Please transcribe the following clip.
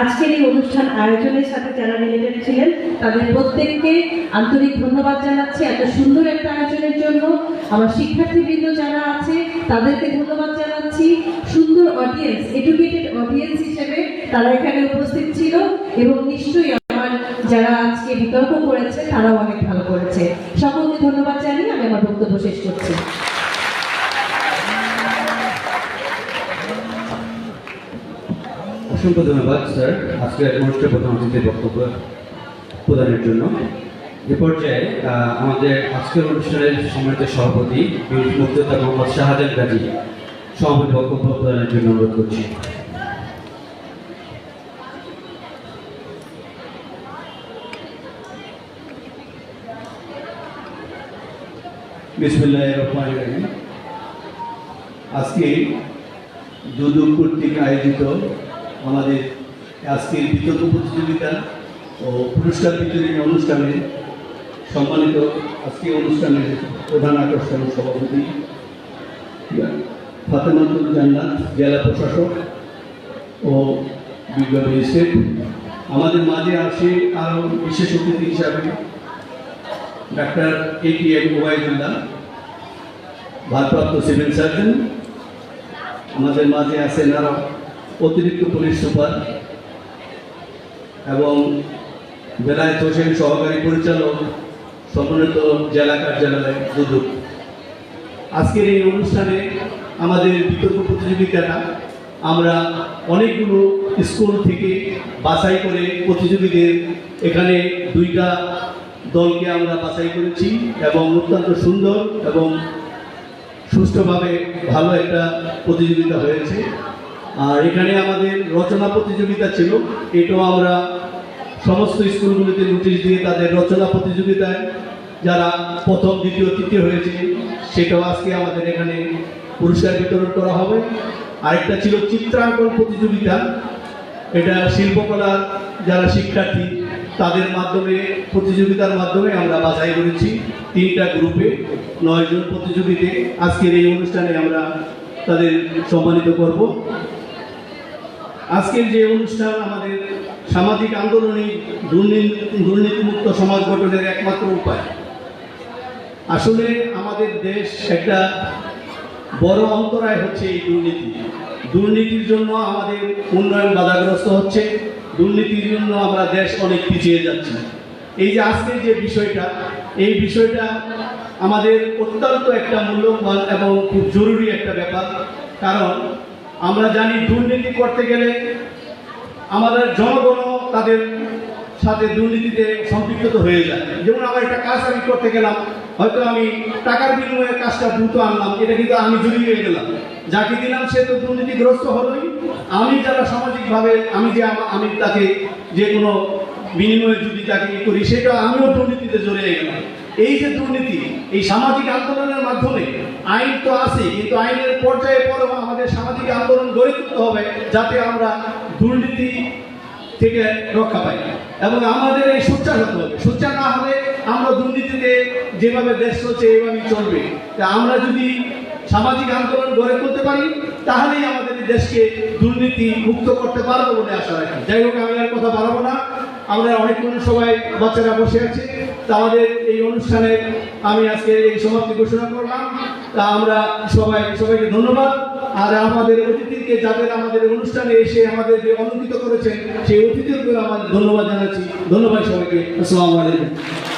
আজকের এই অনুষ্ঠান আয়োজনের সাথে যারা রিলেটেড ছিলেন, তাদের প্রত্যেককে আন্তরিক ধন্যবাদ জানাচ্ছি এত সুন্দর একটা আয়োজনের জন্য। আমার শিক্ষার্থীবৃন্দ যারা আছে, তাদেরকে ধন্যবাদ জানাচ্ছি। সুন্দর অডিয়েন্স এডুকেটেড অডিয়েন্স হিসেবে তারা এখানে উপস্থিত ছিল এবং নিশ্চয়ই আমার যারা আজকে বিতর্ক করেছে, তারাও অনেক ভালো করেছে। সকলকে ধন্যবাদ জানিয়ে আমি আমার বক্তব্য শেষ করছি। অসংখ্য ধন্যবাদ, স্যার। আজকের অনুষ্ঠানে প্রধান অতিথির বক্তব্য প্রদানের জন্য। এ পর্যায়ে আমাদের আজকের অনুষ্ঠানের সম্মানিত সভাপতি বীর মুক্তিযোদ্ধা মোহাম্মদ শাহজাহান গাজী সভাপতি বক্তব্য প্রদানের জন্য অনুরোধ করছি। আজকে দুদুক কর্তৃক আয়োজিত আমাদের আজকের বিতর্ক প্রতিযোগিতা ও পুরস্কার বিতরণী অনুষ্ঠানে সম্মানিত আজকে অনুষ্ঠানের প্রধান আকর্ষণ সভাপতি ফাতেমাতুল জান্নাত, জেলা প্রশাসক ও বিজ্ঞ ম্যাজিস্ট্রেট আমাদের মাঝে আসে আরও বিশেষ অতিথি হিসাবে doctor A T M Obaidullah, ভারপ্রাপ্ত সিভিল সার্জন। আমাদের মাঝে আছেন আরও অতিরিক্ত পুলিশ সুপার এবং বেলায়েত হোসেন সহকারী পরিচালক সমন্বিত জেলা কার্যালয় দুদুক। আজকের এই অনুষ্ঠানে আমাদের বিতর্ক প্রতিযোগিতাটা আমরা অনেকগুলো স্কুল থেকে বাছাই করে প্রতিযোগীদের এখানে দুইটা দলকে আমরা বাছাই করেছি এবং অত্যন্ত সুন্দর এবং সুষ্ঠুভাবে ভালো একটা প্রতিযোগিতা হয়েছে। আর এখানে আমাদের রচনা প্রতিযোগিতা ছিল। এটাও আমরা সমস্ত স্কুলগুলিতে নোটিশ দিয়ে তাদের রচনা প্রতিযোগিতায় যারা প্রথম, দ্বিতীয়, তৃতীয় হয়েছে, সেটাও আজকে আমাদের এখানে পুরস্কার বিতরণ করা হবে। আরেকটা ছিল চিত্রাঙ্কন প্রতিযোগিতা। এটা শিল্পকলার যারা শিক্ষার্থী, তাদের মাধ্যমে, প্রতিযোগিতার মাধ্যমে আমরা বাছাই করেছি তিনটা গ্রুপে। নয়জন প্রতিযোগীতে আজকের এই অনুষ্ঠানে আমরা তাদের সম্মানিত করব। আজকের যে অনুষ্ঠান আমাদের সামাজিক আন্দোলনে দুর্নীতি দুর্নীতিমুক্ত সমাজ গঠনের একমাত্র উপায়। আসলে আমাদের দেশ একটা বড় অন্তরায় হচ্ছে এই দুর্নীতি। দুর্নীতির জন্য আমাদের উন্নয়ন বাধাগ্রস্ত হচ্ছে। দুর্নীতির জন্য আমরা দেশ অনেক পিছিয়ে যাচ্ছি। এই যে আজকের যে বিষয়টা, এই বিষয়টা আমাদের অত্যন্ত একটা মূল্যবান এবং খুব জরুরি একটা ব্যাপার। কারণ আমরা জানি দুর্নীতি করতে গেলে আমাদের জনগণও তাদের সাথে দুর্নীতিতে সম্পৃক্ত হয়ে যায়। যেমন আমার একটা কাজ আমি করতে গেলাম, হয়তো আমি টাকার বিনিময়ে কাজটা দ্রুত আনলাম, এটা কিন্তু আমি জড়িয়ে গেলাম। যাকে দিলাম সে তো দুর্নীতিগ্রস্ত হলোই। আমি যারা সামাজিকভাবে, আমি যে আমি তাকে যে কোনো বিনিময়ে যদি ই করি, সেটা আমিও দুর্নীতিতে জড়িয়ে গেলাম। এই যে দুর্নীতি এই সামাজিক আন্দোলনের মাধ্যমে আইন তো আছে, কিন্তু আইনের পর্যায়ে পরেও আমাদের সামাজিক আন্দোলন গড়ে তুলতে হবে যাতে আমরা দুর্নীতি থেকে রক্ষা পাই। এবং আমাদের এই সোচ্চার হতে হবে। সোচ্চার না হলে আমরা দুর্নীতিতে যেভাবে দেশ চলছে এইভাবেই চলবে। তা আমরা যদি সামাজিক আন্দোলন গড়ে তুলতে পারি, তাহলেই আমাদের দেশকে দুর্নীতি মুক্ত করতে পারব বলে আশা রাখি। যাই হোক, আমি আর কথা বাড়াবো না। আমরা অনেকক্ষণ সবাই বাচ্চারা বসে আছি। তা আমাদের এই অনুষ্ঠানে আমি আজকে এই সমাপ্তি ঘোষণা করলাম। তা আমরা সবাই, সবাইকে ধন্যবাদ। আর আমাদের অতিথিকে, যাদের আমাদের অনুষ্ঠানে এসে আমাদের যে অলঙ্কিত করেছেন, সেই অতিথিকে আমাদের ধন্যবাদ জানাচ্ছি। ধন্যবাদ সবাইকে। আসসালামু আলাইকুম।